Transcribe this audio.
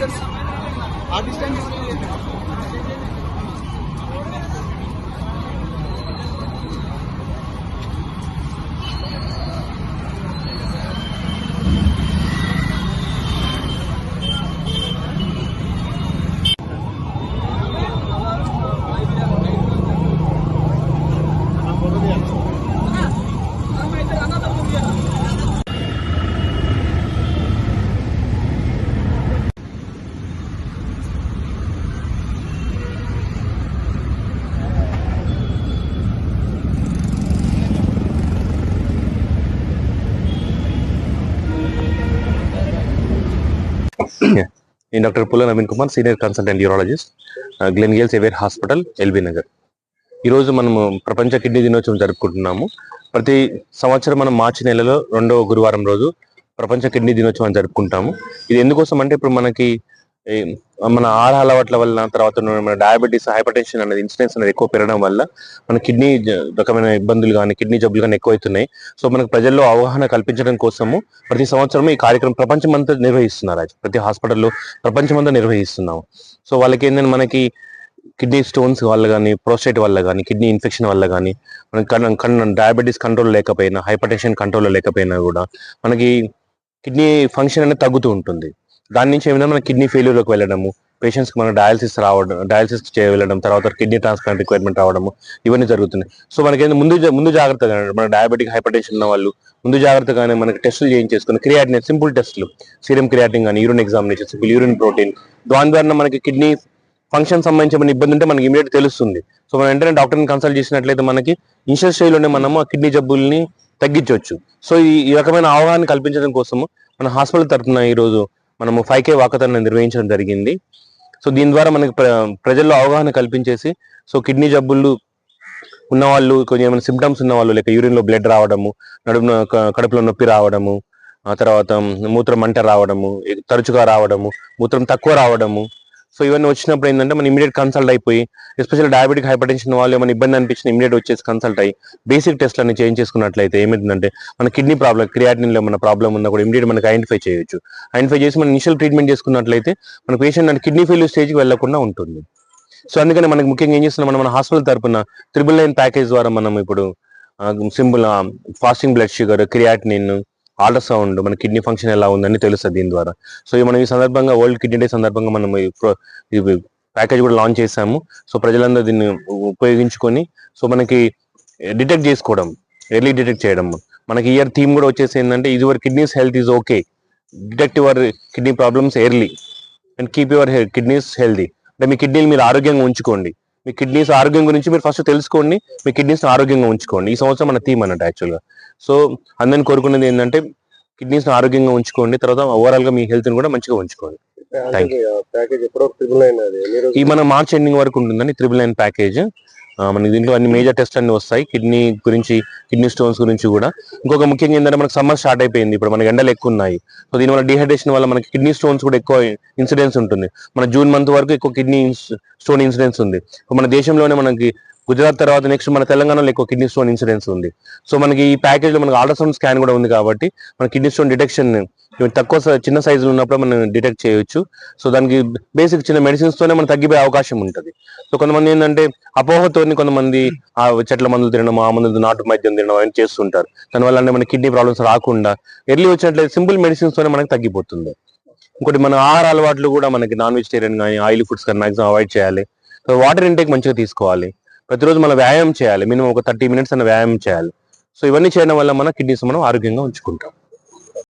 Gracias. A distância నేను doctor Pulla Naveen Kumar senior consultant urologist Gleneagles Aware hospital LB Nagar ఈరోజు మనము ప్రపంచ kidney దినోత్సవం జరుపుకుంటున్నాము. ప్రతి సంవత్సరం మనం మార్చి నెలలో రెండవ గురువారం రోజు ప్రపంచ కిడ్నీ దినోత్సవం జరుపుకుంటాము. ఇది ఎందుకోసం అంటే ఇప్పుడు మనకి మన ఆహార అలవాట్ల వల్ల తర్వాత మన డయాబెటీస్ హైపర్ టెన్షన్ అనేది ఇన్సిడెన్స్ అనేది ఎక్కువ పెరగడం వల్ల మన కిడ్నీ రకమైన ఇబ్బందులు కానీ కిడ్నీ జబ్బులు కానీ ఎక్కువవుతున్నాయి సో మనకు ప్రజల్లో అవగాహన కల్పించడం కోసము ప్రతి సంవత్సరం ఈ కార్యక్రమం ప్రపంచమంతా నిర్వహిస్తున్నారు ప్రతి హాస్పిటల్లో ప్రపంచమంతా నిర్వహిస్తున్నాము. సో వాళ్ళకి ఏంటంటే మనకి కిడ్నీ స్టోన్స్ వల్ల కానీ ప్రోస్టేట్ వల్ల కానీ కిడ్నీ ఇన్ఫెక్షన్ వల్ల కానీ మనకి కన్ కన్ డయాబెటీస్ కంట్రోల్ లేకపోయినా హైపర్ టెన్షన్ కంట్రోల్ లేకపోయినా కూడా మనకి కిడ్నీ ఫంక్షన్ అనేది తగ్గుతూ ఉంటుంది. దాని నుంచి ఏమైనా మన కిడ్నీ ఫెయిల్యూర్లోకి వెళ్ళడము పేషెంట్స్కి మన డయాలసిస్ రావడం డయాలసిస్ చేయ వెళ్ళడం తర్వాత కిడ్నీ ట్రాన్స్ప్లాంట్ రిక్వైర్మెంట్ రావడము ఇవన్నీ జరుగుతున్నాయి. సో మనకి ముందు ముందు జాగ్రత్తగా మన డయాబెటిక్ హైపర్ టెన్షన్ ఉన్న వాళ్ళు ముందు జాగ్రత్తగానే మనకి టెస్టులు చేయించేసుకుని క్రియాటిన్ సింపుల్ టెస్టులు సీరం క్రియాటిన్ కానీ urine examination simple urine protein దాని ద్వారా మనకి కిడ్నీ ఫంక్షన్ సంబంధించిన ఇబ్బంది ఉంటే మనకి ఇమీడియట్ తెలుస్తుంది. సో మనం వెంటనే డాక్టర్ని కన్సల్ట్ చేసినట్లయితే మనకి ఇన్షియల్ స్టేజ్లోనే మనము ఆ కిడ్నీ జబ్బుల్ని తగ్గించవచ్చు. సో ఈ ఈ రకమైన అవగాహన కల్పించడం కోసము మన హాస్పిటల్ తరఫున ఈరోజు మనము ఫైవ్ కే వాకథాన్ని నిర్వహించడం జరిగింది. సో దీని ద్వారా మనకి ప్ర- ప్రజల్లో అవగాహన కల్పించేసి సో కిడ్నీ జబ్బులు ఉన్నవాళ్ళు కొంచెం ఏమైనా సిమ్టమ్స్ ఉన్నవాళ్ళు లేక యూరిన్లో బ్లడ్ రావడము నడుము కడుపులో నొప్పి రావడము ఆ తర్వాత మూత్రం మంట రావడము తరచుగా రావడము మూత్రం తక్కువ రావడము సో ఇవన్నీ వచ్చినప్పుడు ఏంటంటే మనం ఇమీడియట్ కన్సల్ట్ అయిపోయి ఎస్పెషల్ డయాబెటిక్ హైపర్ టెన్షన్ వాళ్ళు ఏమైనా ఇబ్బంది అనిపించిన ఇమీడియట్ వచ్చేసి కన్సల్ట్ అయ్యి బేసిక్ టెస్ట్ అన్ని చేయించేసుకున్నట్లయితే ఏమైందంటే మన కిడ్నీ ప్రాబ్లం క్రియాటిన్లో మన ప్రాబ్లం ఉన్నా కూడా ఇమీడియట్ మనకి ఐడెంటిఫై చేయొచ్చు. ఐడెంటిఫై చేసి మనం ఇనిషియల్ ట్రీట్మెంట్ చేసుకున్నట్లయితే మన పేషెంట్ అంటే కిడ్నీ ఫెయిల్యూర్ స్టేజ్కి వెళ్ళకుండా ఉంటుంది. సో అందుకని మనకి ముఖ్యంగా ఏం చేస్తున్నాం మనం మన హాస్పిటల్ తరపున త్రిబుల్ నైన్ ప్యాకేజ్ ద్వారా మనం ఇప్పుడు simple fasting blood sugar creatinine ultrasound మన కిడ్నీ ఫంక్షన్ ఎలా ఉందని తెలుస్తుంది దీని ద్వారా. సో మనం ఈ సందర్భంగా వరల్డ్ కిడ్నీ డే సందర్భంగా మనం ఈ ప్యాకేజ్ కూడా లాంచ్ చేశాము సో ప్రజలందరూ దీన్ని ఉపయోగించుకొని సో మనకి డిటెక్ట్ చేసుకోవడం ఎర్లీ డిటెక్ట్ చేయడం. మనకి ఇయర్ థీమ్ కూడా వచ్చేసి ఏంటంటే ఇది your kidneys health is okay. Detect your kidney problems early. And keep your kidneys healthy. అంటే మీ కిడ్నీలు మీరు ఆరోగ్యంగా ఉంచుకోండి. మీ కిడ్నీస్ ఆరోగ్యం గురించి మీరు ఫస్ట్ తెలుసుకోండి. మీ కిడ్నీస్ ఆరోగ్యంగా ఉంచుకోండి. ఈ సంవత్సరం మన థీమ్ అన్నట్టు యాక్చువల్గా సో అందరిని కోరుకునేది ఏంటంటే కిడ్నీస్ ఆరోగ్యంగా ఉంచుకోండి. తర్వాత ఓవరాల్గా మీ హెల్త్ కూడా మంచిగా ఉంచుకోండి. ఈ మన మార్చ్ ఎండింగ్ వరకు ఉంటుందండి త్రిబుల్ నైన్ ప్యాకేజ్ మనకి దీంట్లో అన్ని మేజర్ టెస్ట్ అన్ని వస్తాయి. కిడ్నీ గురించి కిడ్నీ స్టోన్స్ గురించి కూడా. ఇంకొక ముఖ్యంగా ఏంటంటే మనకి సమ్మర్ స్టార్ట్ అయిపోయింది. ఇప్పుడు మనకి ఎండలు ఎక్కువ ఉన్నాయి. సో దీనివల్ల డిహైడ్రేషన్ వల్ల మనకి కిడ్నీ స్టోన్స్ కూడా ఎక్కువ ఇన్సిడెన్స్ ఉంటుంది. మన జూన్ మంత్ వరకు ఎక్కువ కిడ్నీ స్టోన్ ఇన్సిడెన్స్ ఉంది. మన దేశంలోనే మనకి గుజరాత్ తర్వాత నెక్స్ట్ మన తెలంగాణలో ఎక్కువ కిడ్నీ స్టోన్ ఇన్సిడెన్స్ ఉంది. సో మనకి ఈ ప్యాకేజ్లో మనకి అల్ట్రాసౌండ్ స్కాన్ కూడా ఉంది కాబట్టి మన కిడ్నీ స్టోన్ డిటెక్షన్ తక్కువ చిన్న సైజులో ఉన్నప్పుడు మనం డిటెక్ట్ చేయొచ్చు. సో దానికి బేసిక్ చిన్న మెడిసిన్స్తోనే మనం తగ్గిపోయే అవకాశం ఉంటుంది. సో కొంతమంది ఏంటంటే అపోహతోని కొంతమంది ఆ చెట్ల మందులు తినడం ఆ మందులు నాటు మద్యం తినడం అవన్నీ చేస్తుంటారు. దానివల్ల అంటే మన కిడ్నీ ప్రాబ్లమ్స్ రాకుండా ఎర్లీ వచ్చినట్లయితే సింపుల్ మెడిసిన్స్తోనే మనకి తగ్గిపోతుంది. ఇంకోటి మన ఆహార అలవాట్లు కూడా మనకి నాన్ వెజిటేరియన్ కానీ ఆయిల్ ఫుడ్స్ కానీ మాక్సిమం అవాయిడ్ చేయాలి. సో వాటర్ ఇంటేక్ మంచిగా తీసుకోవాలి. ప్రతిరోజు మనం వ్యాయామం చేయాలి. మినిమం ఒక థర్టీ మినిట్స్ అన్న వ్యాయామం చేయాలి. సో ఇవన్నీ చేయడం వల్ల మన కిడ్నీస్ మనం ఆరోగ్యంగా ఉంచుకుంటాం.